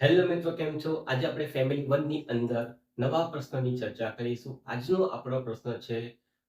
Hello મિત્રો, કેમ છો? આજે આપણે ફેમિલી વનની અંદર નવા પ્રશ્નની ચર્ચા કરીશું. આજનો આપણો પ્રશ્ન છે,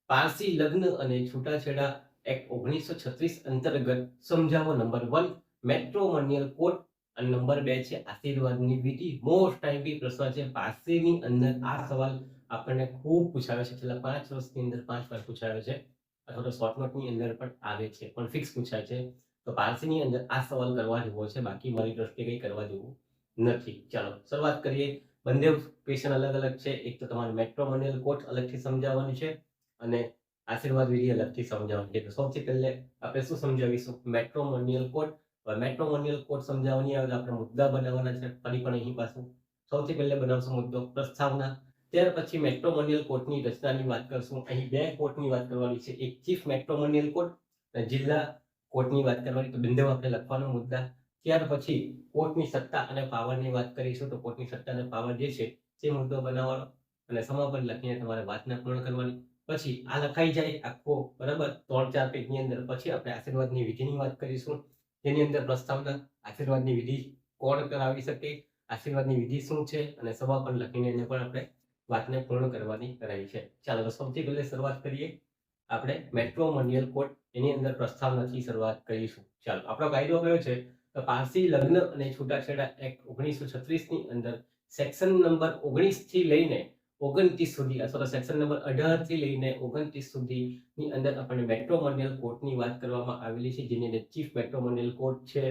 પારસી લગ્ન અને છૂટાછેડા એક્ટ ઓગણીસો છત્રીસ અંતર્ગત સમજાવો. નંબર વન મેટ્રોમોનિયલ કોડ અને નંબર બે છે, આશીર્વાદની વિધિ. મોસ્ટ ટાઈમ પ્રશ્ન છે, પારસીની અંદર આ સવાલ આપણને ખૂબ પૂછાયો છે. છેલ્લા પાંચ વર્ષની અંદર પાંચ વાર પૂછાયો છે. અથવા તો નોટની અંદર પણ આવે છે, પણ ફિક્સ પૂછાય છે. તો પારસીની અંદર આ સવાલ કરવા જેવો છે, બાકી મારી દ્રષ્ટિએ કંઈ કરવા જેવું નથી. ચાલો, શરૂઆત કરીએ. બંને પેશન અલગ અલગ છે. એક તો તમારે મેટ્રોમોનિયલ કોટ અલગથી સમજાવવાની છે અને આશીર્વાદ વિધિ અલગથી સમજાવવાની છે. સૌથી પહેલે આપણે શું સમજાવીશું? મેટ્રોમોનિયલ કોટ મેટ્રોમોનિયલ કોટ સમજાવવાની આવે આપણે મુદ્દા બનાવવાના છે. ફરી પણ અહીં પાછું. સૌથી પહેલે બનાવશું મુદ્દો પ્રસ્તાવના. ત્યાર પછી મેટ્રોમોનિયલ કોર્ટની રચનાની વાત કરશું. અહીં બે કોર્ટની વાત કરવાની છે. એક ચીફ મેટ્રોમોનિયલ કોર્ટ અને જિલ્લા કોર્ટની વાત કરવાની. તો બિંદુ આપણે લખવાનો મુદ્દા. ત્યાર પછી કોર્ટની સત્તા અને પાવરની વાત કરીશું તો કોર્ટની સત્તા અને પાવર જે છે, તે મુદ્દો બનાવવાનો અને સમાપન લખીને તમારે વાતને પૂર્ણ કરવાની. પછી આ લખાઈ જાય આખો, બરાબર? ત્રણ ચાર પેજની અંદર. પછી આપણે આશીર્વાદની વિધિની વાત કરીશું. જેની અંદર પ્રસ્તાવના, આશીર્વાદની વિધિ કોણ કરાવી શકે, આશીર્વાદની વિધિ શું છે અને સમાપન લખીને એને પણ આપણે વાતને પૂર્ણ કરવાની કરાવી છે. ચાલો સૌથી પહેલે શરૂઆત કરીએ. આપણે મેટ્રોમોનિયલ કોડ એની અંદર પ્રસ્તાવનાથી શરૂઆત કરીશું. ચાલો, આપણો કાયદો કયો છે? પારસી લગ્ન અને છૂટાછેડા એક્ટ ઓગણીસો છત્રીસની અંદર સેક્શન નંબર ઓગણીસથી લઈને ઓગણત્રીસ સુધી અથવા તો સેક્શન નંબર અઢારથી લઈને ઓગણત્રીસ સુધીની અંદર આપણને મેટ્રોમોનિયલ કોર્ટની વાત કરવામાં આવેલી છે, જેની અંદર ચીફ મેટ્રોમોનિયલ કોર્ટ છે,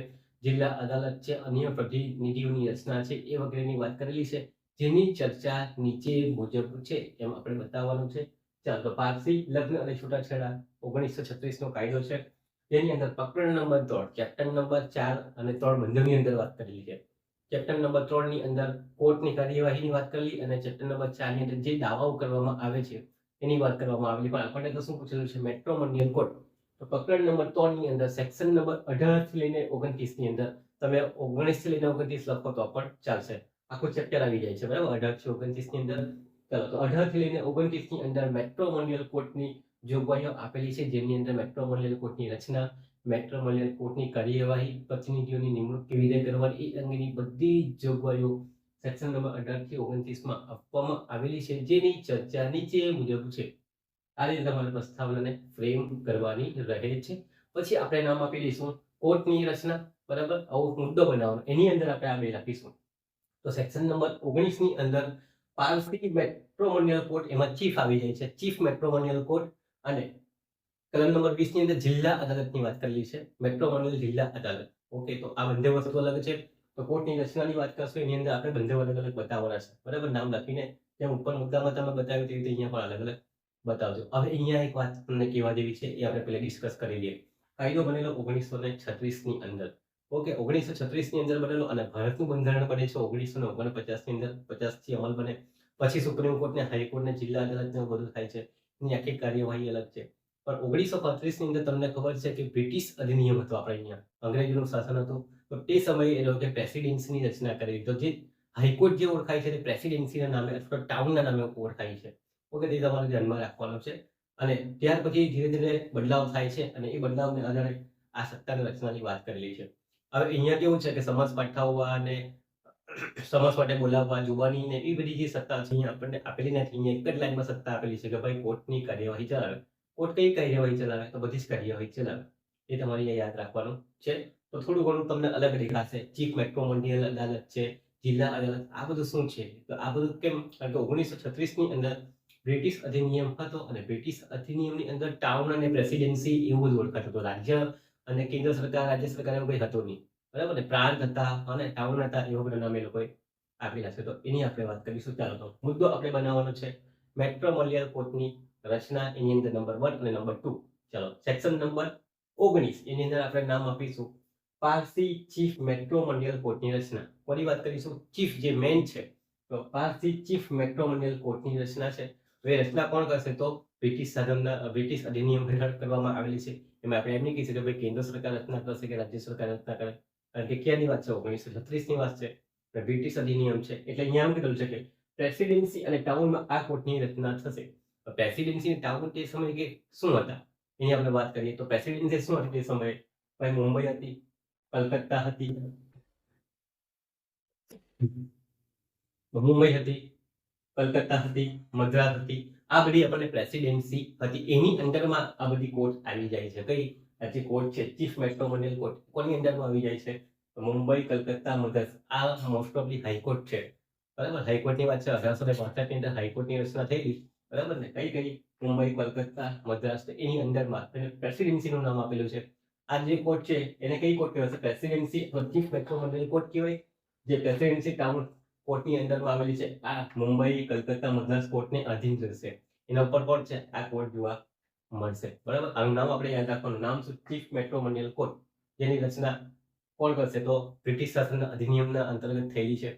જિલ્લા અદાલત છે, અન્ય પ્રતિનિધિઓની રચના છે, એ વગેરેની વાત કરેલી છે, જેની ચર્ચા નીચે મુજબ છે, એમ આપણે બતાવવાનું છે. ચાલો પારસી લગ્ન અને છૂટાછેડા ઓગણીસો છત્રીસ નો કાયદો છે. તેની અંદર પ્રકરણ નંબર ત્રણ ચેપ્ટર નંબર ચાર અને ત્રણ બંધની અંદર વાત કરેલી છે. ચેપ્ટર નંબર ત્રણની અંદર કોર્ટની કાર્યવાહીની વાત કરેલી અને ચેપ્ટર નંબર ચારની અંદર જે દાવાઓ કરવામાં આવે છે, એની વાત કરવામાં આવેલી. પણ આપણને તો શું પૂછેલું છે મેટ્રોમોનિયલ કોર્ટ તો પ્રકરણ નંબર ત્રણની અંદર સેક્શન નંબર અઢારથી લઈને ઓગણત્રીસની અંદર તમે ઓગણીસથી લઈને ઓગણત્રીસ લખો તો પણ ચાલશે. આખું ચેપ્ટર આવી જાય છે, બરાબર? અઢારથી ઓગણત્રીસની અંદર. ચાલો, તો અઢારથી લઈને ઓગણત્રીસની અંદર મેટ્રોમોનિયલ કોર્ટની જોગવાઈઓ આપેલી છે જેની અંદર મેટ્રોમોલિયલ કોર્ટની રચના મેટ્રોમોલિયલ કોર્ટની કાર્યવાહી પ્રતિનિધિઓની નિમણૂક કેવી રીતે કરવાની, એ અંગેની બધી જ જોગવાઈઓ સેક્શન નંબર અઢારથી ઓગણત્રીસ આપવામાં આવેલી છે, જેની ચર્ચા નીચે મુજબ છે. આ રીતે તમારે પ્રસ્તાવનાને ફ્રેમ કરવાની રહે છે. પછી આપણે નામ આપી દઈશું કોર્ટની રચના, બરાબર? આવો મુદ્દો બનાવવાનો. એની અંદર આપણે આ બે લખીશું તો સેક્શન નંબર ઓગણીસની અંદર પારસી મેટ્રોમોનિયલ કોર્ટ, એમાં ચીફ આવી જાય છે. ચીફ મેટ્રોમોનિયલ કોર્ટ અને કલમ નંબર વીસની અંદર જિલ્લા અદાલતની વાત કરેલી છે. મેટ્રોમોનિયલ જિલ્લા અદાલત. ઓકે, તો આ બંને વસ્તુ અલગ છે. તો કોર્ટની રચનાની વાત કરશો, એની અંદર આપણે બંને અલગ અલગ બતાવવાના છે. બરાબર? નામ લખીને જેમ ઉપર મુદ્દામાં તમે બતાવ્યું તેવી રીતે અહીંયા પણ અલગ અલગ બતાવજો. હવે અહીંયા એક વાત તમને કહેવા જેવી છે, એ આપણે પહેલા ડિસ્કસ કરી લઈએ. કાયદો બનેલો ઓગણીસો ને છત્રીસની અંદર. ઓકે, ઓગણીસો છત્રીસની અંદર બનેલો અને ભારતનું બંધારણ બને છે ઓગણીસો ને ઓગણપચાસની અંદર. પચાસથી અમલ બને. પછી સુપ્રીમ કોર્ટ ને હાઈકોર્ટ ને જિલ્લા અદાલત ને બધું થાય છે. એની આખી કાર્યવાહી અલગ છે. પણ ઓગણીસો પાંત્રીસની અંદર તમને ખબર છે કે બ્રિટિશ અધિનિયમ હતો આપણે અહીંયા. અંગ્રેજોનું શાસન હતું. તો તે સમયે એ લોકોએ પ્રેસિડેન્સીની રચના કરી તો જે હાઈકોર્ટ જે ઓળખાય છે તે પ્રેસિડેન્સીના નામે અથવા ટાઉનના નામે ઓળખાય છે. ઓકે, તે તમારે ધ્યાનમાં રાખવાનું છે. અને ત્યાર પછી ધીરે ધીરે બદલાવ થાય છે અને એ બદલાવને આધારે આ સત્તાની રચનાની વાત કરેલી છે. હવે અહીંયા કેવું છે કે સમાજ પાઠવવા અને સમાજ માટે બોલાવવા જોવાની ને એ બધી જે સત્તા છે, અહીંયા આપણને આપેલી નથી. અહીંયા એક જ લાઈનમાં સત્તા આપેલી છે કે ભાઈ કોર્ટની કાર્યવાહી ચલાવે. કોર્ટ કઈ કાર્યવાહી ચલાવે? તો બધી જ કાર્યવાહી ચલાવે. એ તમારે અહીંયા યાદ રાખવાનું છે. તો થોડું ઘણું તમને અલગ દેખાશે. ચીફ મેટ્રોમોનિયલ અદાલત છે, જિલ્લા અદાલત, આ બધું શું છે? તો આ બધું કેમ? કારણ કે ઓગણીસો છત્રીસની અંદર બ્રિટિશ અધિનિયમ હતો અને બ્રિટિશ અધિનિયમની અંદર ટાઉન અને પ્રેસિડેન્સી એવું જ ઓળખાતું હતું. રાજ્ય અને કેન્દ્ર સરકાર, રાજ્ય સરકાર એવું કંઈ હતું નહીં. બરાબર ને? પ્રાંત હતા અને ટાઉન હતા એવો બધા નામ લોકોએ આપેલા છે. તો એની આપણે વાત કરીશું. ચાલો તો મુદ્દો આપણે બનાવવાનો છે. મેટ્રોમોલિયલ કોર્ટની રચના એની અંદર નંબર વન અને નંબર ટુ. ચાલો, સેક્શન નંબર ઓગણીસ. એની અંદર આપણે નામ આપીશું. પારસી ચીફ મેટ્રોમોલિયલ કોર્ટની રચના. કોની વાત કરીશું? ચીફ જે મેન છે. તો પારસી ચીફ મેટ્રોમોનિયલ કોર્ટની રચના છે. હવે રચના કોણ કરશે? તો બ્રિટિશ સાધનના, બ્રિટિશ અધિનિયમ હેઠળ કરવામાં આવેલી છે. એમાં આપણે એમ નહીં કહી શકીએ ભાઈ કેન્દ્ર સરકાર રચના કરશે કે રાજ્ય સરકાર રચના કરે. કારણ કે ક્યાંની વાત છે? ઓગણીસો છત્રીસની વાત છે. અને બ્રિટિશ અધિનિયમ છે. એટલે અહીંયા એમ કીધું છે કે પ્રેસિડેન્સી અને ટાઉનમાં આ કોર્ટની રચના થશે. પ્રેસિડેન્સી અને ટાઉન તે સમયે કે શું હતા? એની આપણે વાત કરીએ તો પ્રેસિડેન્સી શું હતી તે સમયે? ભાઈ મુંબઈ હતી, કલકત્તા હતી. મુંબઈ હતી, કલકત્તા હતી, મદ્રાસ હતી. આ બધી આપણને પ્રેસિડેન્સી હતી. એની અંદરમાં આ બધી કોર્ટ આવી જાય છે. કઈ? આ કોર્ટ છે ચીફ મેટ્રોમોનિયલ કોર્ટ કોની અંદરમાં આવી જાય છે? મુંબઈ, કલકત્તા મદ્રાસ આ મોસ્ટ ઓફ ધી હાઈકોર્ટ છે. બરાબર? હાઈકોર્ટની વાત છે, અઢારસો ને પાંસઠની અંદર હાઈકોર્ટની રચના થયેલી. બરાબર ને? કઈ કઈ? મુંબઈ, કલકત્તા મદ્રાસ એની અંદરમાં. પ્રેસિડેન્સીનું નામ આપેલું છે. આ જે કોર્ટ છે, એને કઈ કોર્ટ કહેવાય? છે પ્રેસિડેન્સી ચીફ મેટ્રોમોનિયલ કોર્ટ કહેવાય. જે પ્રેસિડેન્સી ટાઉન કોર્ટની અંદરમાં આવેલી છે. આ મુંબઈ, કલકત્તા મદ્રાસ કોર્ટને અધીન રહેશે. એના ઉપર કોર્ટ છે? આ કોર્ટ જોવા મળશે. બરાબર? આનું નામ આપણે યાદ રાખવાનું. નામ શું? ચીફ મેટ્રોમોનિયલ કોર્ટ જેની રચના કોણ કરશે? તો બ્રિટિશ શાસનના અધિનિયમના અંતર્ગત થયેલી છે.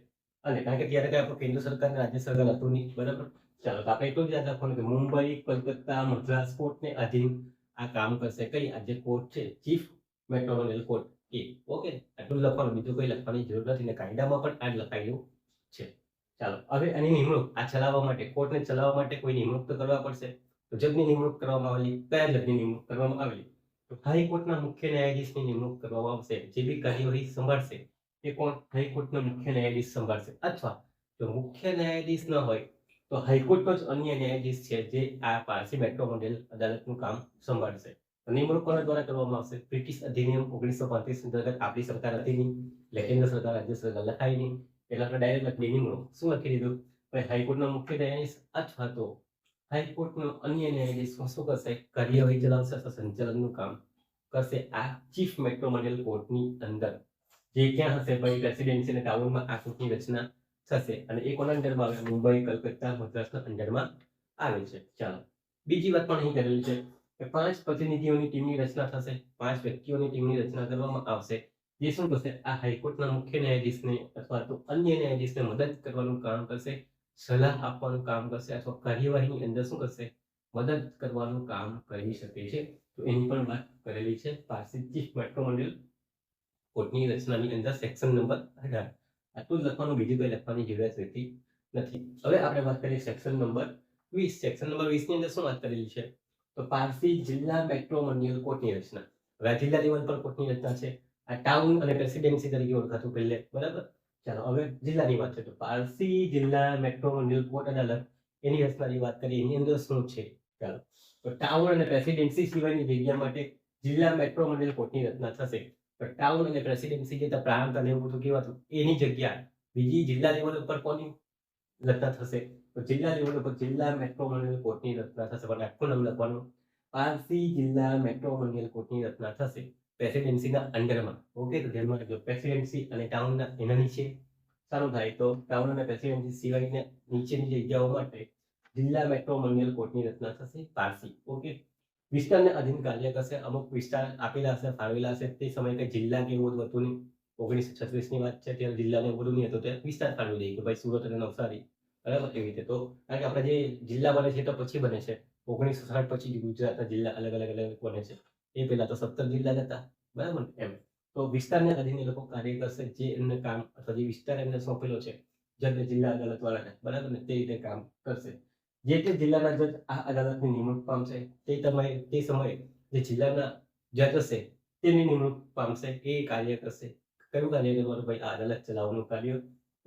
અને કારણ કે ત્યારે કઈ આપણું કેન્દ્ર સરકાર અને રાજ્ય સરકાર હતું નહીં. બરાબર? ચાલો, તો આપણે એટલું જ યાદ રાખવાનું કે મુંબઈ, કલકત્તા, મદ્રાસ કોર્ટને અધીન આ કામ કરશે. કઈ? આ જે કોર્ટ છે ચીફ મેટ્રોમોનિયલ કોર્ટ એ. ઓકે આટલું લખવાનું. બીજું કોઈ લખવાની જરૂર નથી ને કાયદામાં પણ આ જ લખાયેલું છે. ચાલો, હવે એની નિમણૂક. આ ચલાવવા માટે કોર્ટને ચલાવવા માટે કોઈ નિમણૂક તો કરવા પડશે? જજની નિમણૂક કરવામાં આવેલી, કયા જજની નિમણૂક કરવામાં આવેલી? તો હાઈકોર્ટના મુખ્ય ન્યાયાધીશની નિમણૂક કરવામાં આવશે, જે બી કાર્યવાહી સંભાળશે, એ કોણ? હાઈકોર્ટનો મુખ્ય ન્યાયાધીશ સંભાળશે. અથવા જો મુખ્ય ન્યાયાધીશ ન હોય, તો હાઈકોર્ટનો જ અન્ય ન્યાયાધીશ છે, જે આ પારસી મેટ્રો મોડેલ અદાલતનું કામ સંભાળશે. નિમણૂક કોના દ્વારા કરવામાં આવશે? બ્રિટિશ અધિનિયમ ઓગણીસો પાંત્રીસ અંતર્ગત આપણી સરકાર હતી નહીં એટલે કેન્દ્ર સરકાર, રાજ્ય સરકાર લખાઈ નહીં. એટલે આપણે ડાયરેક્ટ લખી નિમણૂક. શું લખી દીધું? હાઈકોર્ટના મુખ્ય ન્યાયાધીશ અથવા તો હાઈકોર્ટનો અન્ય ન્યાયાધીશ શું કરશે? કાર્યવાહી ચલાવશે સંચાલનનું કામ કરશે? આ ચીફ મેટ્રોમોનિયલ કોર્ટની અંદર. જે ક્યાં હશે? ભાઈ રેસિડેન્સી ટાઉનમાં આ કોર્ટની રચના થશે અને એ કોના અંડરમાં આવે? મુંબઈ, કલકત્તા, મદ્રાસના અંડરમાં આવે છે. ચાલો. બીજી વાત પણ અહીં કરેલી છે કે પાંચ પ્રતિનિધિઓની ટીમની રચના થશે. પાંચ વ્યક્તિઓની ટીમની રચના કરવામાં આવશે. જે શું કરશે? આ હાઈકોર્ટના મુખ્ય ન્યાયાધીશને અથવા તો અન્ય ન્યાયાધીશને મદદ કરવાનું કામ કરશે. સલાહ આપવાનું કામ કરશે અથવા કાર્યવાહીની અંદર શું કરશે? મદદ કરવાનું કામ કરી શકે છે. તો એની પણ વાત કરેલી છે પારસી ચીફ મેટ્રોમોનિયલ કોર્ટની રચનાની અંદર સેક્શન નંબર અઢાર. આટલું લખવાનું, બીજું કંઈ લખવાની જરૂરિયાત રહેતી નથી. હવે આપણે વાત કરીએ સેક્શન નંબર વીસ. સેક્શન નંબર વીસની અંદર શું વાત કરેલી છે? તો પારસી જિલ્લા મેટ્રોમોનિયલ કોર્ટની રચના. હવે જિલ્લા લેવલ પર કોર્ટની રચના છે. આ ટાઉન અને પ્રેસિડેન્સી તરીકે ઓળખાતું પહેલે, બરાબર? ચાલો, હવે જિલ્લાની વાત છે તો પારસી જિલ્લા મેટ્રોમોનિયલ કોર્ટ અદાલત એની રચનાની વાત કરીએ, એની અંદર શું છે? ચાલો, તો ટાઉન અને પ્રેસિડેન્સી સિવાયની જગ્યા માટે જિલ્લા મેટ્રોમોનિયલ કોર્ટની રચના થશે? તો ટાઉન અને પ્રેસિડેન્સી જે પ્રાંત અને એવું બધું કહેવાતું એની જગ્યા, બીજી જિલ્લા લેવલ ઉપર કોની રચના થશે? તો જિલ્લા લેવલ ઉપર જિલ્લા મેટ્રોમોનિયલ કોર્ટની રચના થશે? પણ આખું નામ લખવાનું. પારસી જિલ્લા મેટ્રોમોનિયલ કોર્ટની રચના થશે? પ્રેસિડેન્સીના અંડરમાં ઓકે તો ધ્યાનમાં રાખજો પ્રેસિડેન્સી અને ટાઉનના એના નીચે. સારું થાય, તો ટાઉન અને પ્રેસિડેન્સી સિવાયના નીચેની જગ્યાઓ માટે જિલ્લા મેટ્રો મંડળ કોર્ટની રચના થશે પારસી. ઓકે વિસ્તારને અધીન કાર્ય કરશે, અમુક વિસ્તાર આપેલા હશે, ફાળવેલા હશે, તે સમયે કંઈ જિલ્લા કે એવું હતું નહીં. ઓગણીસો છત્રીસની વાત છે, ત્યારે જિલ્લાને એવું નહીં હતું, ત્યારે વિસ્તાર ફાળવી દઈએ કે ભાઈ સુરત અને નવસારી. બરાબર? એવી રીતે. તો કારણ કે આપણે જે જિલ્લા બને છે તો પછી બને છે. ઓગણીસો સાઠ પછી ગુજરાતના જિલ્લા અલગ અલગ અલગ બને છે. એ પહેલા તો સત્તર જિલ્લા હતા, બરાબર? એમ. તો વિસ્તારને અધીન એ લોકો કાર્ય કરશે જે એમને કામ અથવા જે વિસ્તાર એમને સોંપેલો છે જજ જિલ્લા અદાલત વાળાને, બરાબર ને? તે રીતે કામ કરશે. જે તે જિલ્લાના જજ આ અદાલતની નિમણૂક પામશે, તે સમયે તે સમયે જે જિલ્લાના જજ હશે, તેની નિમણૂક પામશે, એ કાર્ય કરશે. કયું કાર્ય કરવાનું? ભાઈ, આ અદાલત ચલાવવાનું કાર્ય.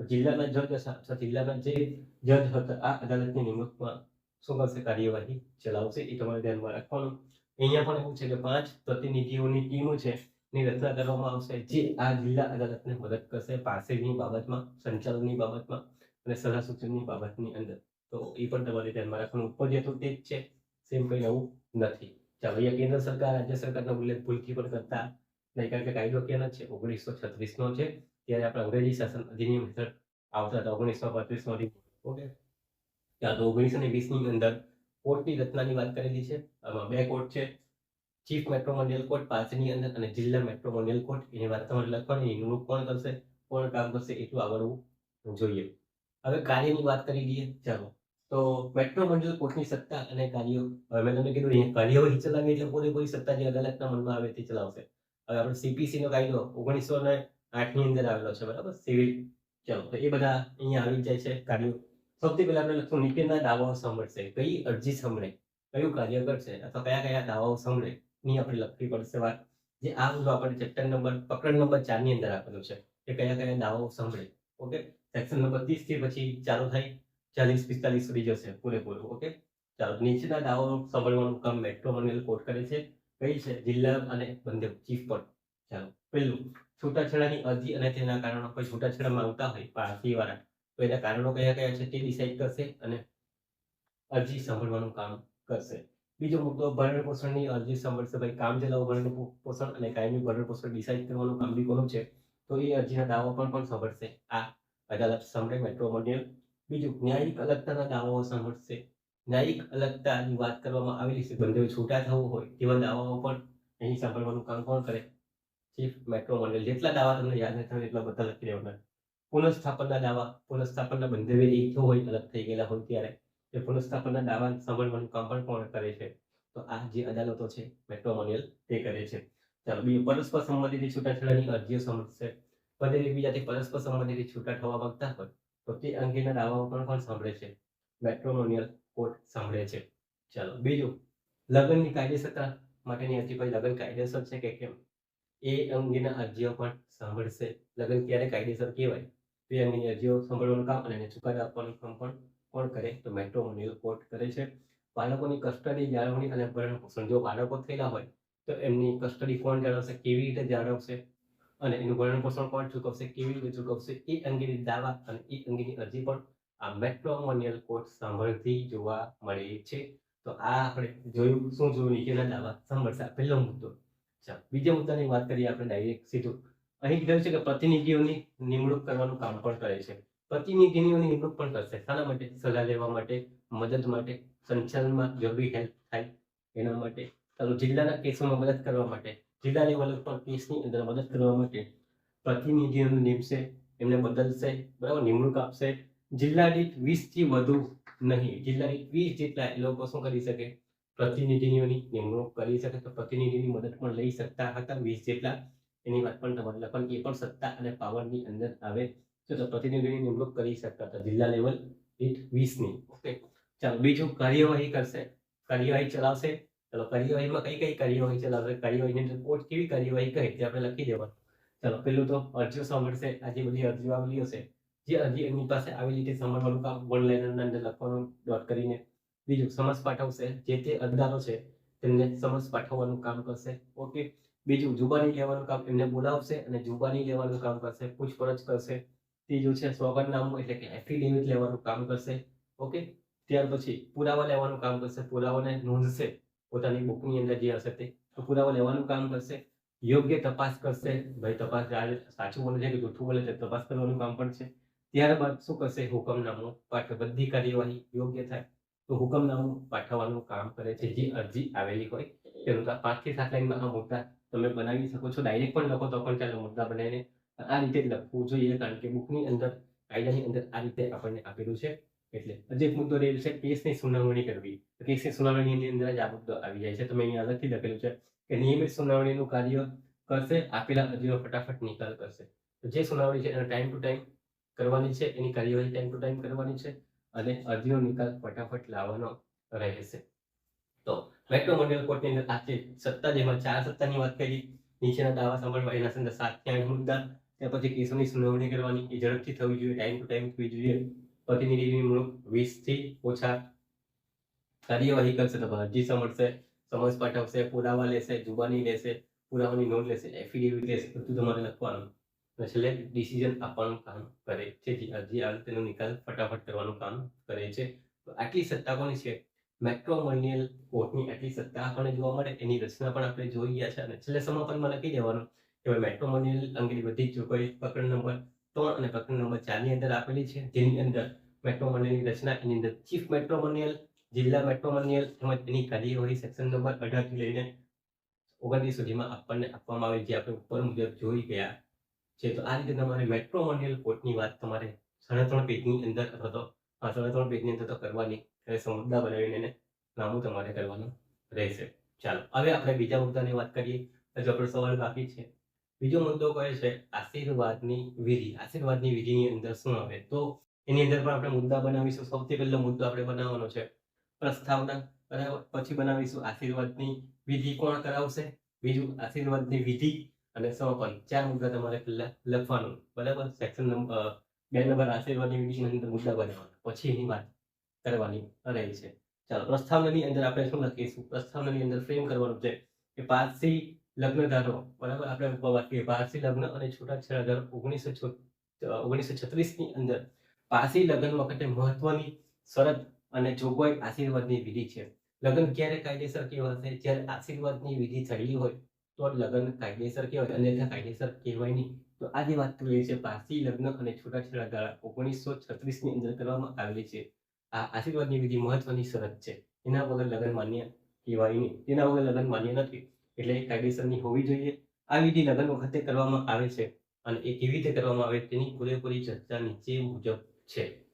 જિલ્લાના જજ અથવા જિલ્લાના જે જજ હતા, આ અદાલતની નિમણૂકમાં શું કરશે કાર્યવાહી ચલાવશે, એ તમારે ધ્યાનમાં રાખવાનું. અહીંયા પણ એવું છે કે પાંચ પ્રતિનિધિઓની ટીમો છે ની રચના કરવામાં આવશે જે આ જિલ્લા અદાલતને મદદ કરશે પાસેની બાબતમાં સંચાલનની બાબતમાં અને સલાહ સૂચનની બાબતની અંદર. તો એ પણ તમારે ધ્યાનમાં રાખવાનું. ઉપર જે તે જ છે સેમ કંઈ નવું નથી. ચાલો અહીંયા કેન્દ્ર સરકાર રાજ્ય સરકારનો ઉલ્લેખ ભૂલથી પણ કરતા નહીં કારણ કે કાયદો ક્યાંનો છે ઓગણીસો છત્રીસનો છે ત્યારે આપણે અંગ્રેજી શાસન અધિનિયમ હેઠળ આવતા હતા ઓગણીસો બત્રીસનો ઓકે. ત્યાં તો ઓગણીસો ને વીસની અંદર કોર્ટની રચનાની વાત કરેલી છે. આમાં બે કોર્ટ છે. ચીફ મેટ્રોમોનિયલ કોર્ટ પાસેની અંદર અને જિલ્લા મેટ્રોમોનિયલ કોર્ટ એની વાત તમારે લખવાની નિમણૂક કોણ કરશે? કોણ કામ કરશે? એટલું આવડવું જોઈએ. હવે કાર્યની વાત કરી લઈએ. ચાલો. તો મેટ્રોમોનિયલ કોર્ટની સત્તા અને કાર્યો. હવે મેં તમને કીધું અહીંયા એ ચલાવી એટલે પૂરેપૂરી સત્તા જે અદાલતના મનમાં આવે તે ચલાવશે. હવે આપણે સીપીસી નો કાયદો ઓગણીસો ને આઠની અંદર આવેલો છે, બરાબર? સિવિલ. ચાલો, તો એ બધા અહીંયા આવી જાય છે કાર્યો. સૌથી પહેલા આપણે લખશું નીચેના દાવાઓ સાંભળશે. કઈ અરજી સાંભળે? કયું કાર્ય કરશે અથવા કયા કયા દાવાઓ સાંભળે? ની આપણે લખવી પડશે વાત. જે આ બધું આપણે ચેપ્ટર નંબર પ્રકરણ નંબર ચારની અંદર આપેલું છે કે કયા કયા દાવાઓ સાંભળે. ઓકે? સેક્શન નંબર ત્રીસથી પછી ચાલુ થાય. ચાલીસ, પિસ્તાલીસ સુધી જશે પૂરેપૂરું. ઓકે? ચાલો, નીચેના દાવાઓ સાંભળવાનું કામ મેટ્રો મંડળ કોર્ટ કરે છે. કઈ છે? જિલ્લા અને બંદેવ ચીફ પણ ચાલો, પહેલું, છૂટાછેડાની અરજી અને તેના કારણો. કોઈ છૂટાછેડા માંગતા હોય પાર્ટી વાળા તો એના કારણો કયા કયા છે તે ડિસાઈડ કરશે અને અરજી સાંભળવાનું કામ કરશે. બીજો મુદ્દો, ભરણ પોષણની અરજી સાંભળશે. ભાઈ, કામ ચલાવો ભરણ પોષણ અને કાયમી ભરણ પોષણ ડિસાઈડ કરવાનું કામ બી કોનું છે? તો એ અરજીના દાવો પણ પણ સાંભળશે? આ અદાલત સાંભળે મેટ્રોમોનિયલ બીજું, ન્યાયિક અલગતાના દાવાઓ સાંભળશે. ન્યાયિક અલગતાની વાત કરવામાં આવેલી છે. બંને છૂટા થવું હોય તેવા દાવાઓ પણ અહીં સાંભળવાનું કામ કોણ કરે? ચીફ મેટ્રો મંડળ. જેટલા દાવા તમને યાદ નથી એટલા બધા લખી દેવાના. પુનઃસ્થાપનના દાવા, પુનઃસ્થાપનના બંને એક હોય, અલગ થઈ ગયેલા હોય ત્યારે એ પુનઃસ્થાપનના દાવા સાંભળવાનું કામ પણ કોણ કરે છે? તો આ જે અદાલતો છે મેટ્રોમોનિયલ તે કરે છે. ચાલો, બીજું પરસ્પર સંમતિથી છૂટાછેડાની અરજીઓ સમજશે. બંને એકબીજાથી પરસ્પર સંમતિથી છૂટા થવા માંગતા હોય, તો તે અંગેના દાવાઓ પણ કોણ સાંભળે છે? મેટ્રોમોનિયલ કોર્ટ સાંભળે છે. ચાલો, બીજું. લગ્નની કાયદેસરતા માટેની અરજી કોઈ લગ્ન કાયદેસર છે કે કેમ? એ અંગેના અરજીઓ પણ સાંભળશે. લગ્ન ક્યારે કાયદેસર કહેવાય? અંગેની અરજીઓ સાંભળવાનું કામ અને ચુકાદા આપવાનું કામ પણ કોણ કરે. તો મેટ્રોમોનિયલ કોર્ટ કરે છે, બાળકોની કસ્ટડી જાળવણી અને ભરણ પોષણ જો બાળકો થયેલા હોય, તો એમની કસ્ટડી કોણ જાળવશે, કેવી રીતે જાળવશે અને એનું ભરણ પોષણ કોણ ચૂકવશે, કેવી રીતે ચૂકવશે, એ અંગેની દાવા અને એ અંગેની અરજી પણ આ મેટ્રોમોનિયલ કોર્ટ સાંભળતી જોવા મળે છે. તો આ આપણે જોયું, શું જોયું નીચેના દાવા સાંભળશે પહેલો મુદ્દો. બીજા મુદ્દાની વાત કરીએ આપણે ડાયરેક્ટ સીધું. અહીં કીધું છે કે પ્રતિનિધિઓની નિમણૂક કરવાનું કામ પણ કરે છે. પ્રતિનિધિઓની નિમણૂક પણ કરશે. શાના માટે? સલાહ લેવા માટે, મદદ માટે, સંચાલનમાં જરૂરી હેલ્પ થાય એના માટે ચાલો જિલ્લાના કેસોમાં મદદ કરવા માટે. જિલ્લા લેવલ પર કેસની અંદર મદદ કરવા માટે પ્રતિનિધિઓને નિમશે, એમને બદલશે, બરાબર, નિમણૂક આપશે. જિલ્લા દીઠ વીસથી વધુ નહીં. જિલ્લા દીઠ વીસ જેટલા લોકો શું કરી શકે? પ્રતિનિધિઓની નિમણૂક કરી શકે. તો પ્રતિનિધિની મદદ પણ લઈ શકતા હતા વીસ જેટલા. એની વાત પણ તમારે લખવાની એ પણ સત્તા અને પાવરની અંદર આવે. છે તો પ્રતિનિધિની નિમણૂક કરી શકતા હતા જિલ્લા લેવલ દીઠ વીસની ઓકે ચાલો, બીજું કાર્યવાહી કરશે. કાર્યવાહી ચલાવશે. ચલો, કાર્યવાહીમાં કઈ કઈ કાર્યવાહી ચલાવશે? કાર્યવાહીની અંદર કોર્ટ કેવી કાર્યવાહી કહે તે આપણે લખી દેવાનું. ચલો, પેલું તો અરજીઓ સાંભળશે. આ જે બધી અરજીઓ આવેલી હશે જે અરજી એમની પાસે આવી રીતે સાંભળવાનું કામ વન લાઇનરના અંદર લખવાનું ડોટ કરીને. બીજું, સમજ પાઠવશે જે તે અરજદારો છે, તેમને સમજ પાઠવવાનું કામ કરશે. ઓકે બીજું જુબાની લેવાનું કામ એમને બોલાવશે અને જુબાની લેવાનું કામ કરશે, પૂછપરછ કરશે. ત્રીજું છે સોગંદનામું એટલે કે એફિડેવિટ લેવાનું કામ કરશે. ઓકે? ત્યાર પછી પુરાવા લેવાનું કામ કરશે, પુરાવાને નોંધશે. પોતાની બુકની અંદર જે હશે તે. તો પુરાવા લેવાનું કામ કરશે, યોગ્ય તપાસ કરશે. ભાઈ તપાસ સાચું બોલે છે કે જૂઠું બોલે છે? તપાસ કરવાનું કામ પણ છે. ત્યારબાદ શું કરશે? હુકમનામું પાઠ બધી કાર્યવાહી યોગ્ય થાય. તો હુકમનામું પાઠવવાનું કામ કરે છે. જે અરજી આવેલી હોય, તેનું પાંચથી સાત લાઈનમાં આ મુદ્દા તમે બનાવી શકો છો. ડાયરેક્ટ પણ લખો તો પણ ચાલો મુદ્દા બનાવીને આ રીતે જ લખવું જોઈએ, કારણ કે બુકની અંદર, કાયદાની અંદર આ રીતે આપણને આપેલું છે. એટલે હજી એક મુદ્દો રહેલો છે, કેસની સુનાવણી કરવી. કેસની સુનાવણીની અંદર જ આ મુદ્દો આવી જાય છે. તમે અહીંયા અલગથી લખેલું છે કે નિયમિત સુનાવણીનું કાર્ય કરશે, આપેલા અરજીનો ફટાફટ નિકાલ કરશે. તો જે સુનાવણી છે એનો ટાઈમ ટુ ટાઈમ કરવાની છે, એની કાર્યવાહી ટાઈમ ટુ ટાઈમ કરવાની છે અને અરજીનો નિકાલ ફટાફટ લાવવાનો રહેશે. તો મેટ્રોમોનિયલ કોર્ટની અંદર આજે સત્તા જેમાં ચાર સત્તાની વાત કરી, નીચેના દાવા સાંભળવા, એના અંદર સાતથી આઠ મુદ્દા, ત્યાર પછી કેસોની સુનાવણી કરવાની, એ ઝડપથી થવી જોઈએ, ટાઈમ ટુ ટાઈમ થવી જોઈએ. પ્રતિનિધિની મૂળ વીસથી ઓછા કાર્યવાહી કરશે તો અરજી સમજશે સમજ પાઠવશે, પુરાવા લેશે, જુબાની લેશે, પુરાવાની નોંધ લેશે એફિડેવિટ લેશે, બધું તમારે લખવાનું. અને છેલ્લે ડિસિઝન આપવાનું કામ કરે છે. જે અરજી આવે તેનો નિકાલ ફટાફટ કરવાનું કામ કરે છે. તો આટલી સત્તા કોની છે? મેટ્રોમોનિયલ કોર્ટની આટલી સત્તા આપણને જોવા મળે, એની રચના પણ આપણે જોઈ ગયા છે અને છેલ્લે સમાપનમાં લખી દેવાનું કે ભાઈ મેટ્રોમોનિયલ અંગેની બધી જ જોગવાઈ પ્રકરણ નંબર ત્રણ અને પ્રકરણ નંબર ચારની અંદર આપેલી છે, જેની અંદર મેટ્રોમોનિયલની રચના, એની અંદર ચીફ મેટ્રોમોનિયલ જિલ્લા મેટ્રોમોનિયલ તેમજ એની કાર્યવાહી સેક્શન નંબર અઢારથી લઈને ઓગણત્રીસ સુધીમાં આપણને આપવામાં આવે જે આપણે ઉપર મુજબ જોઈ ગયા છે. તો આ રીતે તમારે મેટ્રોમોનિયલ કોર્ટની વાત તમારે સાડા ત્રણ પેજની અંદર અથવા તો સાડા ત્રણ પેજની અંદર તો કરવાની અને મુદ્દા બનાવીને એને નામું તમારે કરવાનું રહેશે. ચાલો, હવે આપણે બીજા મુદ્દાની વાત કરીએ હજુ આપણો સવાલ બાકી છે. બીજો મુદ્દો કહે છે આશીર્વાદની વિધિ. આશીર્વાદની વિધિની અંદર શું આવે? તો એની અંદર પણ આપણે મુદ્દા બનાવીશું. સૌથી પહેલો મુદ્દો આપણે બનાવવાનો છે પ્રસ્તાવના. બરાબર? પછી બનાવીશું આશીર્વાદની વિધિ કોણ કરાવશે? બીજું આશીર્વાદની વિધિ અને સમાપન ચાર મુદ્દા તમારે પહેલા લખવાનું. બરાબર? સેક્શન નંબર બે નંબર આશીર્વાદની વિધિની અંદર મુદ્દા બનાવવાના. પછી એની વાત. કરવાની રહી છે. ચાલો પ્રસ્તાવનાની અંદર આપણે શું લખીશું? પ્રસ્તાવનાની અંદર ફ્રેમ કરવાનું છે કે પારસી લગ્ન ધારો બરાબર? આપણે વાક્ય પારસી લગ્ન અને છૂટાછેડા ધારો ઓગણીસો ઓગણીસો છત્રીસની અંદર પારસી લગ્ન વખતે મહત્વની શરત અને જોગવાઈ આશીર્વાદની વિધિ છે. લગ્ન ક્યારે કાયદેસર કહેવાશે જ્યારે આશીર્વાદની વિધિ થયેલી હોય તો લગ્ન કાયદેસર કહેવાય. અન્યથા કાયદેસર કહેવાય નહીં, તો આજે વાત કરીએ છે પારસી લગ્ન અને છૂટાછેડા ધારા ઓગણીસો છત્રીસની અંદર કરવામાં આવેલી છે. આ આશીર્વાદની વિધિ મહત્વની શરત છે. એના વગર લગ્ન માન્ય કહેવાય નહીં. તેના વગર લગ્ન માન્ય નથી. એટલે એ કાયદેસરની હોવી જોઈએ. આ વિધિ લગ્ન વખતે કરવામાં આવે છે અને એ કેવી રીતે કરવામાં આવે તેની પૂરેપૂરી ચર્ચા નીચે મુજબ છે.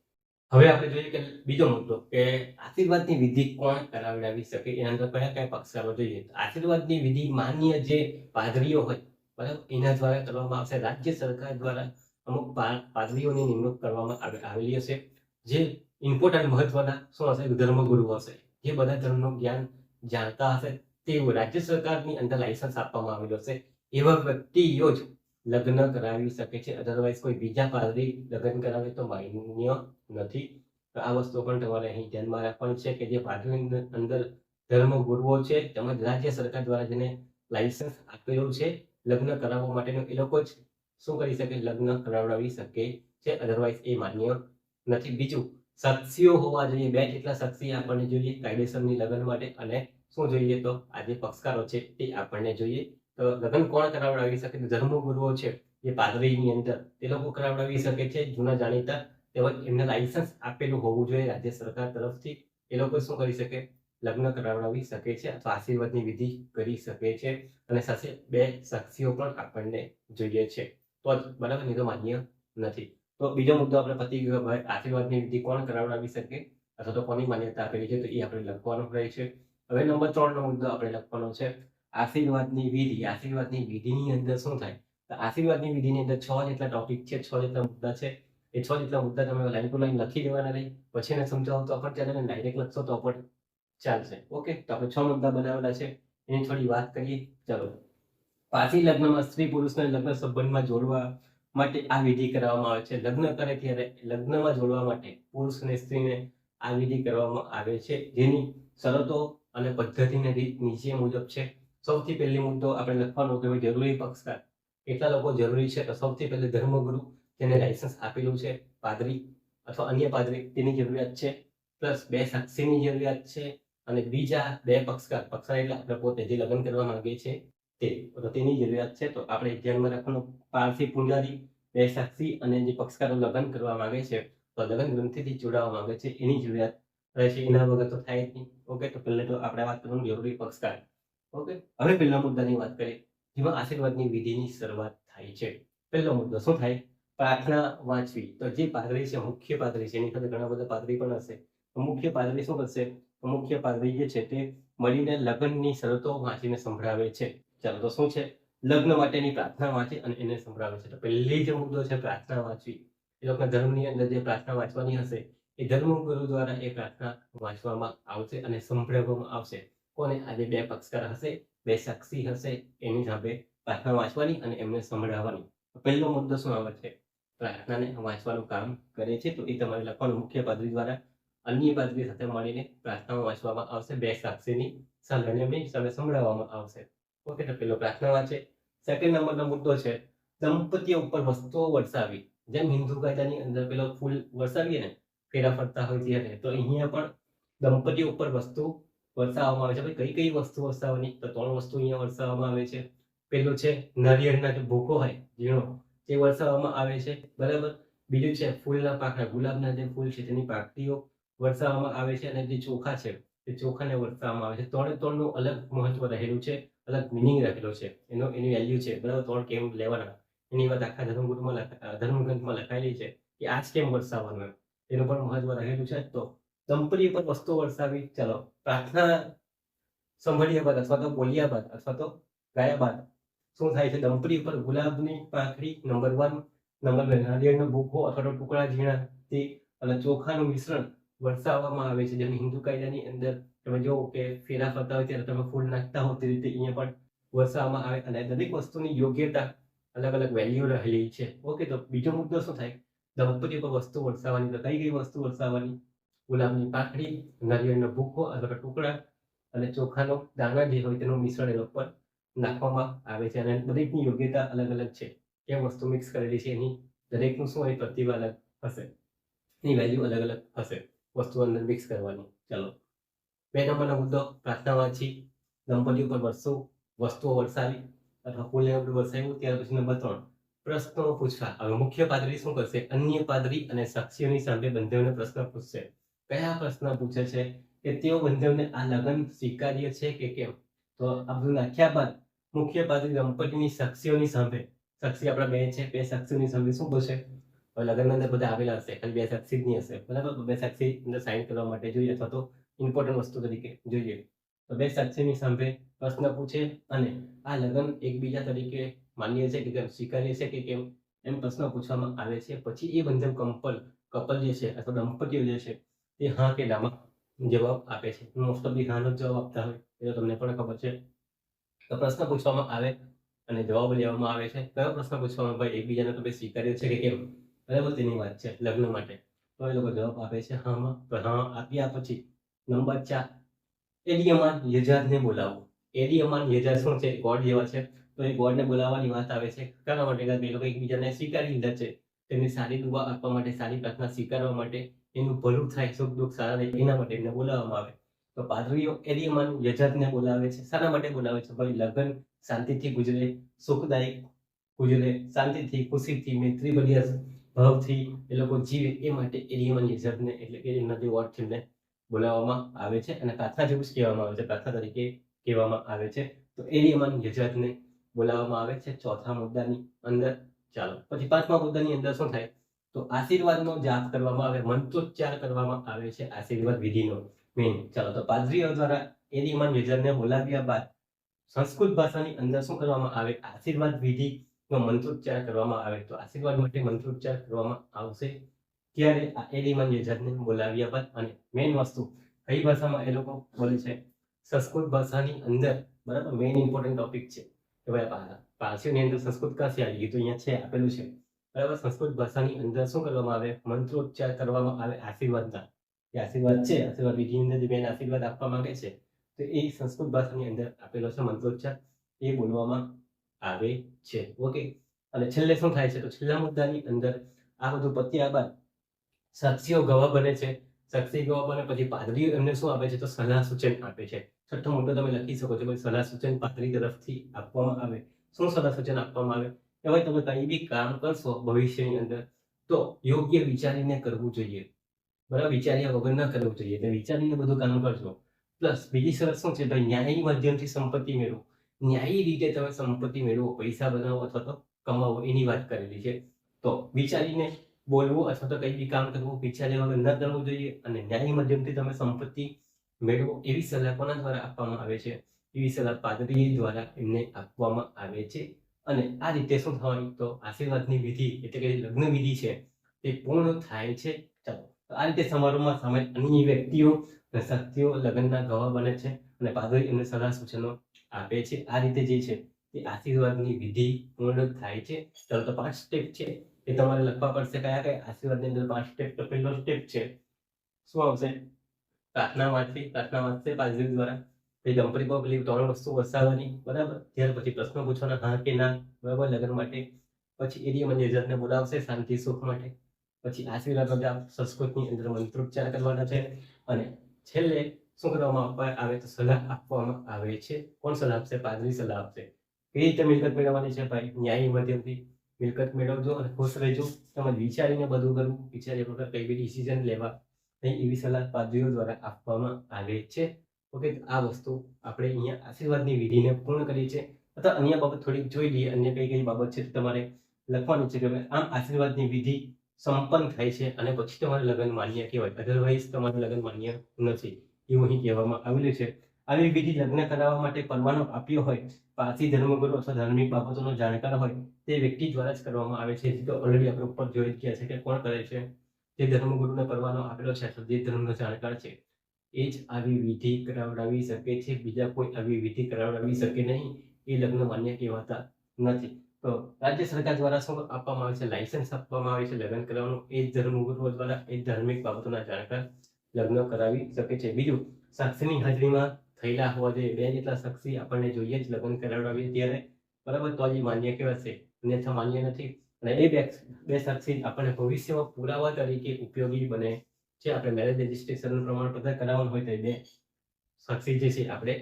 હવે આપણે જોઈએ કે બીજો મુદ્દો કે આશીર્વાદની વિધિ કોણ કરાવડાવી શકે? એના અંદર કયા કયા પક્ષકારો જોઈએ? આશીર્વાદની વિધિ માન્ય જે પાદરીઓ હોય, બરાબર? એના દ્વારા કરવામાં આવશે. રાજ્ય સરકાર દ્વારા અમુક પાદરીઓની નિમણૂક કરવામાં આવે- આવેલી હશે. જે ઇમ્પોર્ટન્ટ મહત્વના શું હશે? ધર્મગુરુ હશે. જે બધા ધર્મનું જ્ઞાન જાણતા હશે તેવું રાજ્ય સરકારની અંદર લાયસન્સ આપવામાં આવેલો છે. એવા વ્યક્તિઓ જ લગ્ન કરાવી શકે છે. અધરવાઇઝ કોઈ બીજા પાદરી લગ્ન કરાવે તો માન્ય નથી. આ વસ્તુ પણ તમારે અહીં ધ્યાનમાં રાખવાની છે કે જે પાદરી અંદર ધર્મગુરુઓ છે, તેમજ રાજ્ય સરકાર દ્વારા જેને લાયસન્સ આપેલું છે, લગ્ન કરાવવા માટેનું એ લોકો જ શું કરી શકે? લગ્ન કરાવડાવી શકે છે. અધરવાઇઝ એ માન્ય નથી. બીજું સાક્ષીઓ હોવા જોઈએ. બે જેટલા સાક્ષી આપણને જોઈએ કાયદેસરની લગ્ન માટે. અને શું જોઈએ તો આ જે પક્ષકારો છે તે આપણને જોઈએ. તો લગ્ન કોણ કરાવડાવી શકે? ધર્મગુરુઓ છે જે પાદરીની અંદર. તે લોકો કરાવડાવી શકે છે. જૂના જાણીતા તેમજ એમને લાયસન્સ આપેલું હોવું જોઈએ રાજ્ય સરકાર તરફથી. એ લોકો શું કરી શકે? લગ્ન કરાવડાવી શકે છે અથવા આશીર્વાદની વિધિ કરી શકે છે. અને સાથે બે સાક્ષીઓ પણ આપણને જોઈએ છે. તો જ બરાબર નહીં તો માન્ય નથી. તો બીજો મુદ્દો આપણે પતી ગયો ભાઈ, આશીર્વાદની વિધિ કોણ કરાવડાવી શકે? અથવા તો કોની માન્યતા આપેલી છે? તો એ આપણે લખવાનો રહે છે. હવે નંબર ત્રણનો મુદ્દો આપણે લખવાનો છે. આશીર્વાદની વિધિ, આશીર્વાદની વિધિની અંદર શું થાય? તો આશીર્વાદની વિધિની અંદર છ જેટલા ટોપિક છે, છ જેટલા મુદ્દા છે. એ છ જેટલા મુદ્દા તમે લાઈન ટુ લાઈન લખી દેવાના રહી. પછી એને સમજાવો તો પણ ચાલે ને ડાયરેક્ટ લખશો તો પણ ચાલશે. ઓકે તો આપણે છ મુદ્દા બનાવેલા છે. એની થોડી વાત કરીએ. ચાલો. પાછી લગ્નમાં સ્ત્રી પુરુષને લગ્ન સંબંધમાં જોડવા માટે આ વિધિ કરવામાં આવે છે. લગ્ન કરે ત્યારે લગ્નમાં જોડવા માટે પુરુષ અને સ્ત્રીને આ વિધિ કરવામાં આવે છે. જેની શરતો અને પદ્ધતિને રીત નીચે મુજબ છે. સૌથી પહેલી મુદ્દો આપણે લખવાનો કે જરૂરી પક્ષકાર. કેટલા લોકો જરૂરી છે? તો સૌથી પહેલે ધર્મગુરુ જેને લાયસન્સ આપેલું છે, પાદરી અથવા અન્ય પાદરી, તેની જરૂરિયાત છે. પ્લસ બે સાક્ષીની જરૂરિયાત છે અને બીજા બે પક્ષકાર. પક્ષકાર એટલે આપણે પોતે જે લગ્ન કરવા માંગે છે તે તેની જરૂરિયાત છે. તો આપણે ધ્યાનમાં રાખવાનું, પારસી પુંજારી સાક્ષી અને જે પક્ષકારો લગ્ન કરવા માંગે છે, તો લગ્ન ગ્રંથિથી જોડાવા માંગે છે. એની જરૂરિયાત રહેશે એના વગર તો થાય જ નહીં. ઓકે, તો પહેલે તો આપણે વાત કરવાનું જરૂરી પક્ષકાર. ઓકે, હવે પહેલા મુદ્દાની વાત કરીએ. જેમાં આશીર્વાદની વિધિની શરૂઆત થાય છે. પહેલો મુદ્દો શું થાય? પ્રાર્થના વાંચવી. તો જે પાદરી છે, મુખ્ય પાદરી છે, એની સાથે ઘણા બધા પાદરી પણ હશે. મુખ્ય પાદરી શું કરશે મુખ્ય પાદરી જે છે તે મળીને લગ્નની શરતો વાંચીને સંભળાવે છે. ચાલો, તો શું છે? લગ્ન માટેની પ્રાર્થના વાંચે અને એને સંભળાવે છે. તો પહેલી જે મુદ્દો છે પ્રાર્થના વાંચવી. એ લોકોના ધર્મની અંદર જે પ્રાર્થના વાંચવાની હશે, એ ધર્મગુરુ દ્વારા એ પ્રાર્થના વાંચવામાં આવશે અને સંભળાવવામાં આવશે. કોને? આજે બે પક્ષકાર હશે, બે સાક્ષી હશે, એની સામે પ્રાર્થના વાંચવાની અને એમને સંભળાવવાની. પહેલો મુદ્દો શું આવે છે? પ્રાર્થનાને વાંચવાનું કામ કરે છે, તો એ તમારે લખવાનું મુખ્ય પાદરી દ્વારા. અન્ય પાદરી સાથે મળીને પ્રાર્થના વાંચવામાં આવશે, બે સાક્ષીની સામે સંભળાવવામાં આવશે. ઓકે, તો પેલો પ્રાર્થનામાં વાંચે સેકન્ડ નંબરનો મુદ્દો છે દંપતીઓ ઉપર વસ્તુઓ વરસાવી. જેમ હિન્દુ કાયદાની અંદર પેલો ફૂલ વરસાવીએ ને, ફેરા ફરતા હોય ત્યારે તો અહીંયા પણ દંપતીઓ ઉપર વસ્તુ વરસાવવામાં આવે છે. ભાઈ, કઈ કઈ વસ્તુ વરસાવવાની? તો ત્રણ વસ્તુ અહીંયા વરસાવવામાં આવે છે. પેલું છે, નારિયેળના જે ભૂકો હોય, ઝીણો, તે વરસાવવામાં આવે છે. બરાબર? બીજું છે, ફૂલના પાકડા ગુલાબના જે ફૂલ છે, તેની પાંખડીઓ વરસાવવામાં આવે છે. અને જે ચોખા છે, તે ચોખાને વરસાવવામાં આવે છે. ત્રણે ત્રણનું અલગ મહત્વ રહેલું છે. અલગ મિનિંગ રાખેલો છે. એનો, એની વેલ્યુ છે. બરાબર? ત્રણ કેમ લેવાના. એની વાત આખા ધર્મગુરુમાં ધર્મગ્રંથમાં લખાયેલી છે કે આજ કેમ વરસાવવાનું એમ. એનું પણ મહત્વ રહેલું છે. તો દંપતી પર વસ્તુ વરસાવી, ચાલો. પ્રાર્થના સંભળ્યા બાદ અથવા તો બોલ્યા બાદ અથવા તો ગાયા બાદ શું થાય છે? દંપતી ઉપર ગુલાબની પાંખડી નંબર વન નંબર બે નાળિયેરનો ભૂખો અથવા તો ટુકડા ઝીણા, તે અને ચોખાનું મિશ્રણ વરસાવવામાં આવે છે. જેમ હિન્દુ કાયદાની અંદર તમે જો કે ફેરા ફરતા હોય ત્યારે તમે ફૂલ નાખતા હો તે રીતે અહીંયા પણ વરસાવવામાં આવે અને દરેક વસ્તુની યોગ્યતા અલગ અલગ વેલ્યુ રહેલી છે. ઓકે, તો બીજો મુદ્દો શું થાય? દંપતી પર વસ્તુ વરસાવવાની તો કઈ કઈ વસ્તુ વરસાવવાની. ગુલાબની પાખડી, નારિયેળનો ભૂકો અથવા ટુકડા અને ચોખાનો દાણા જે હોય તેનું મિશ્રણ એના પર નાખવામાં આવે છે અને દરેકની યોગ્યતા અલગ અલગ છે. કેમ વસ્તુ મિક્સ કરેલી છે એની? દરેકનું શું હોય? પ્રતિભા અલગ હશે. એની વેલ્યુ અલગ અલગ હશે. વસ્તુ અંદર મિક્સ કરવાની. ચાલો. બે નંબરનો મુદ્દો પ્રાર્થના વાંચી દંપતીઓ ઉપર વરસો, વસ્તુઓ વરસાવી, અથવા ફૂલને આપણે વરસાવ્યું, ત્યાર પછી નંબર ત્રણ, પ્રશ્નો પૂછવા. હવે મુખ્ય પાદરી શું કરશે? અન્ય પાદરી અને સાક્ષીઓની સામે બંધવને પ્રશ્ન પૂછશે. કયા પ્રશ્ન પૂછે છે કે તેઓ બંધવને આ લગ્ન સ્વીકાર્ય છે કે કેમ? તો આ બધું નાખ્યા બાદ મુખ્ય પાદરી દંપતીની સાક્ષીઓની સામે, સાક્ષી આપણા બે છે, બે સાક્ષીઓની સામે શું પૂછે હવે અંદર બધા આવેલા હશે, ખાલી બે સાક્ષી જ નહીં હશે. બરાબર? બે સાક્ષી અંદર સાઇન કરવા માટે જોઈએ અથવા તો ઇમ્પોર્ટન્ટ વસ્તુ તરીકે જોઈએ. તો બે સાક્ષીની સામે પ્રશ્ન પૂછે અને આ લગ્ન એકબીજા તરીકે માન્ય છે કે કેમ? સ્વીકાર્ય છે કે કેમ? એમ પ્રશ્ન પૂછવામાં આવે છે. પછી એ બંધન કમ્પલ કપલ જે છે અથવા દંપતીઓ જે છે તે હા કે નામાં જવાબ આપે છે. મોસ્ટ ઓફ ધી હાનો જવાબ આપતા હોય. એ તો તમને પણ ખબર છે. તો પ્રશ્ન પૂછવામાં આવે અને જવાબ લેવામાં આવે છે. કયો પ્રશ્ન પૂછવામાં ભાઈ, એકબીજાને તમે સ્વીકાર્યો છે કે કેમ? બરાબર તેની વાત છે, લગ્ન માટે. તો એ લોકો જવાબ આપે છે હામાં તો હા, આપ્યા પછી નંબર ચાર. એલિયમાન યજાજને બોલાવવું એલિયમાન યજાજ શું છે? ગોડ જેવા છે. તો એ ગોડને બોલાવવાની વાત આવે છે. કારણ માટે બે લોકો એકબીજાને સ્વીકારી લીધા છે. તેમની સારી દુવા આપવા માટે, સારી પ્રાર્થના સ્વીકારવા માટે, એનું ભલું થાય, સુખ દુઃખ સારા રહે, એના માટે એમને બોલાવવામાં આવે. તો પાદરીઓ એરિયામાં યજાદને બોલાવે છે. શાના માટે બોલાવે છે? ભાઈ, લગ્ન શાંતિથી ગુજરે, સુખદાયક ગુજરે, શાંતિથી, ખુશીથી મૈત્રી ભાવથી એ લોકો જીવે એ માટે એરિયામાં યજાદને, એટલે કે એમના જે વોર્ડ છે એમને બોલાવવામાં આવે છે અને તાથા જેવું જ કહેવામાં આવે છે તાથા તરીકે કહેવામાં આવે છે. તો એરિયમાન યજાદને બોલાવવામાં આવે છે. ચોથા મુદ્દાની અંદર ચાલો. પછી પાંચમા મુદ્દાની અંદર શું થાય? તો આશીર્વાદનો જાપ કરવામાં આવે, મંત્રોચ્ચાર કરવામાં આવે છે, આશીર્વાદ વિધિનો. મેઇન ચાલો, તો પાદરીઓ દ્વારા એરિયમાન યજાદને બોલાવ્યા બાદ સંસ્કૃત ભાષાની અંદર શું કરવામાં આવે? આશીર્વાદ વિધિનો મંત્રોચ્ચાર કરવામાં આવે. તો આશીર્વાદ માટે મંત્રોચ્ચાર કરવામાં આવશે. ત્યારે આ એલિમન યુઝરને બોલાવ્યા બાદ અને મેઇન વસ્તુ કઈ ભાષામાં એ લોકો બોલે છે? સંસ્કૃત ભાષાની અંદર, બરાબર મેઇન ઇમ્પોર્ટન્ટ ટોપિક છે. કે ભાઈ પારસીઓની અંદર સંસ્કૃત કાંસી આવી ગયું તો અહીંયા છે, આપેલું છે. બરાબર, સંસ્કૃત ભાષાની અંદર શું કરવામાં આવે? મંત્રોચ્ચાર કરવામાં આવે આશીર્વાદના જે આશીર્વાદ છે, આશીર્વાદ વિધિની અંદર બેન આશીર્વાદ આપવા માંગે છે, તો એ સંસ્કૃત ભાષાની અંદર આપેલો છે મંત્રોચ્ચાર. એ બોલવામાં આવે છે. ઓકે. અને છેલ્લે શું થાય છે? તો છેલ્લા મુદ્દાની અંદર આ બધું પત્યા બાદ સાક્ષીઓ ગવાહ બને છે. સાક્ષી ગવાહ બને પછી પાદરી એમને શું આપે છે? તો સલાહ સૂચન આપે છે. છઠ્ઠો મુદ્દો તમે લખી શકો છો. સલાહ સૂચન પાદરી તરફથી આપવામાં આવે. શું સલાહ સૂચન આપવામાં આવે? કે ભાઈ તમે કંઈ બી કામ કરશો ભવિષ્યની અંદર, તો યોગ્ય વિચારીને કરવું જોઈએ. બરાબર? વિચાર્યા વગર ન કરવું જોઈએ. એટલે વિચારીને બધું કામ કરશો. પ્લસ બીજી શરત શું છે? તો ન્યાયી માધ્યમથી સંપત્તિ મેળવો. ન્યાયી રીતે તમે સંપત્તિ મેળવો. પૈસા બનાવો અથવા તો કમાવો. એની વાત કરેલી છે. તો વિચારીને બોલવું અથવા તો કંઈ બી કામ કરવું, પીછા લેવાનું ન કરવું જોઈએ અને ન્યાયી માધ્યમથી તમે સંપત્તિ મેળવો એવી સલાહ કોના દ્વારા આપવામાં આવે છે? એવી સલાહ પાદરી દ્વારા એમને આપવામાં આવે છે. અને આ રીતે શું થવાનું તો આશીર્વાદની વિધિ, એટલે કે લગ્ન વિધિ છે, તે પૂર્ણ થાય છે. ચાલો આ રીતે સમારોહમાં સામેલ અન્ય વ્યક્તિઓ અને શક્તિઓ લગ્નના ગવાહ બને છે અને પાદરી એમને સલાહ સૂચનો આપે છે. આ રીતે જે છે, તે આશીર્વાદની વિધિ પૂર્ણ થાય છે. ચાલો, તો પાંચ સ્ટેપ છે. એ તમારે લખવા પડશે કયા કયા? આશીર્વાદની અંદર પાંચ સ્ટેપ તો પહેલો સ્ટેપ છે, શું આવશે? પ્રાર્થના વાંચવી. પ્રાર્થના વાંચશે પાદરી દ્વારા. પછી દંપરી પર પેલી ત્રણ વસ્તુ વસાવવાની બરાબર? ત્યાર પછી પ્રશ્નો પૂછવાના, હા કે ના? બરાબર? લગ્ન માટે. પછી એરિયા મેનેજરને બોલાવશે શાંતિ, સુખ માટે. પછી આશીર્વાદ બધા સંસ્કૃતની અંદર મંત્રોચ્ચાર કરવાના છે. અને છેલ્લે શું કરવામાં આવે? તો સલાહ આપવામાં આવે છે. કોણ સલાહ આપશે? પાદરી સલાહ આપશે. કઈ રીતે મિલકત મેળવવાની છે ભાઈ? ન્યાયી માધ્યમથી. મિલકત મેળવજો અને ખુશ રહેજો. તેમજ વિચારીને બધું કરવું વિચાર્યા વગર કઈ બી ડિસિઝન લેવા નહીં એવી સલાહ પાદરીઓ દ્વારા આપવામાં આવે છે. ઓકે આ વસ્તુ આપણે અહીંયા આશીર્વાદની વિધિને પૂર્ણ કરી છે અથવા અન્ય બાબત થોડીક જોઈ લઈએ. અન્ય કઈ કઈ બાબત છે તમારે લખવાનું છે કે આમ આશીર્વાદની વિધિ સંપન્ન થાય છે અને પછી તમારે લગ્ન માન્ય કહેવાય. અધરવાઇઝ તમારું લગ્ન માન્ય નથી. એવું અહીં કહેવામાં આવેલું છે. આવી વિધિ લગ્ન કરાવવા માટે પરવાનો આપ્યો હોય, પારસી ધર્મગુરુ અથવા ધાર્મિક બાબતોનો જાણકાર હોય, તે વ્યક્તિ દ્વારા જ કરવામાં આવે છે. તો ઓલરેડી આપણે ઉપર જોઈ ગયા છે કે કોણ કરે છે. જે ધર્મગુરુને પરવાનો આપેલો છે અથવા જે ધર્મનો જાણકાર છે, એ જ આવી વિધિ કરાવડાવી શકે છે. બીજા કોઈ આવી વિધિ કરાવડાવી શકે નહીં, એ લગ્ન માન્ય કહેવાતા નથી. તો રાજ્ય સરકાર દ્વારા શું આપવામાં આવે છે? લાયસન્સ આપવામાં આવે છે. લગ્ન કરવાનું એ જ ધર્મ ગુરુઓ દ્વારા એ ધાર્મિક બાબતોના જાણકાર લગ્ન કરાવી શકે છે. બીજું સાક્ષીની હાજરીમાં થયેલા હોવા જોઈએ. બે જેટલા શખ્સી આપણને જોઈએ જ લગ્ન કરાવડાવીએ ત્યારે. બરાબર? તો જ એ માન્ય કહેવાશે અન્યથા માન્ય નથી. અને એ બે બે શખ્સી આપણને ભવિષ્યમાં પુરાવા તરીકે ઉપયોગી બને છે. આપણે મેરેજ રજિસ્ટ્રેશનનું પ્રમાણપત્ર કરાવવાનું હોય તો એ બે શખ્સી જે છે આપણે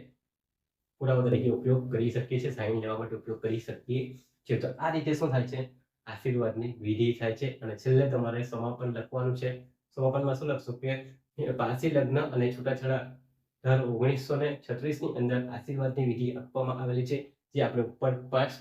પુરાવા તરીકે ઉપયોગ કરી શકીએ છીએ. સાઈન લેવા માટે ઉપયોગ કરી શકીએ છીએ. તો આ રીતે શું થાય છે? આશીર્વાદની વિધિ થાય છે. અને છેલ્લે તમારે સમાપન લખવાનું છે. સમાપનમાં શું લખશો કે, પારસી લગ્ન અને છૂટાછેડા દર ઓગણીસો ને છત્રીસની અંદર આશીર્વાદની વિધિ આપવામાં આવેલી છે. જે આપણે ઉપર પાંચ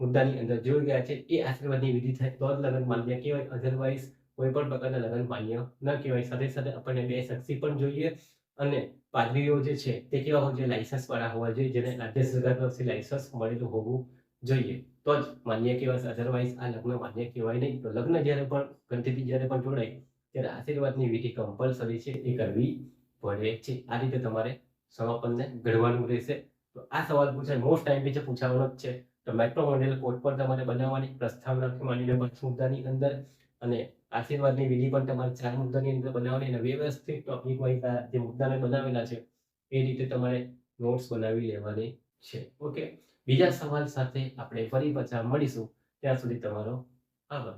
મુદ્દાની અંદર જોઈ ગયા છે. એ આશીર્વાદની વિધિ થાય તો જ લગ્ન માન્ય કહેવાય. અધરવાઇઝ કોઈ પણ પ્રકારના લગ્ન માન્ય ન કહેવાય. સાથે સાથે આપણને બે સાક્ષી પણ જોઈએ અને પાદરીઓ જે છે તે કેવા હોવા જોઈએ લાયસન્સ વાળા હોવા જોઈએ. જેને રાજ્ય સરકાર તરફથી લાયસન્સ મળેલું હોવું જોઈએ. તો જ માન્ય કહેવાય. અધરવાઇઝ આ લગ્ન માન્ય કહેવાય નહીં. તો લગ્ન જ્યારે પણ ગંધીથી જ્યારે પણ જોડાય, ત્યારે આશીર્વાદની વિધિ કમ્પલસરી છે. એ કરવી પડે છે, આ રીતે તમારે સમાપનને ઘડવાનું રહેશે. તો આ સવાલ પૂછાય મોસ્ટ ટાઈમ છે પૂછાવાનો જ છે. તો મેટ્રો મોડેલ કોડ પણ તમારે બનાવવાની પ્રસ્તાવનાથી માંડીને મુદ્દાની અંદર અને આશીર્વાદની વિધિ પણ તમારે ચાર મુદ્દાની અંદર બનાવવાની અને વ્યવસ્થિત ટોપિક જે મુદ્દાને બનાવેલા છે, એ રીતે તમારે નોટ્સ બનાવી લેવાની છે. ઓકે બીજા સવાલ સાથે આપણે ફરી પાછા મળીશું. ત્યાં સુધી તમારો આભાર.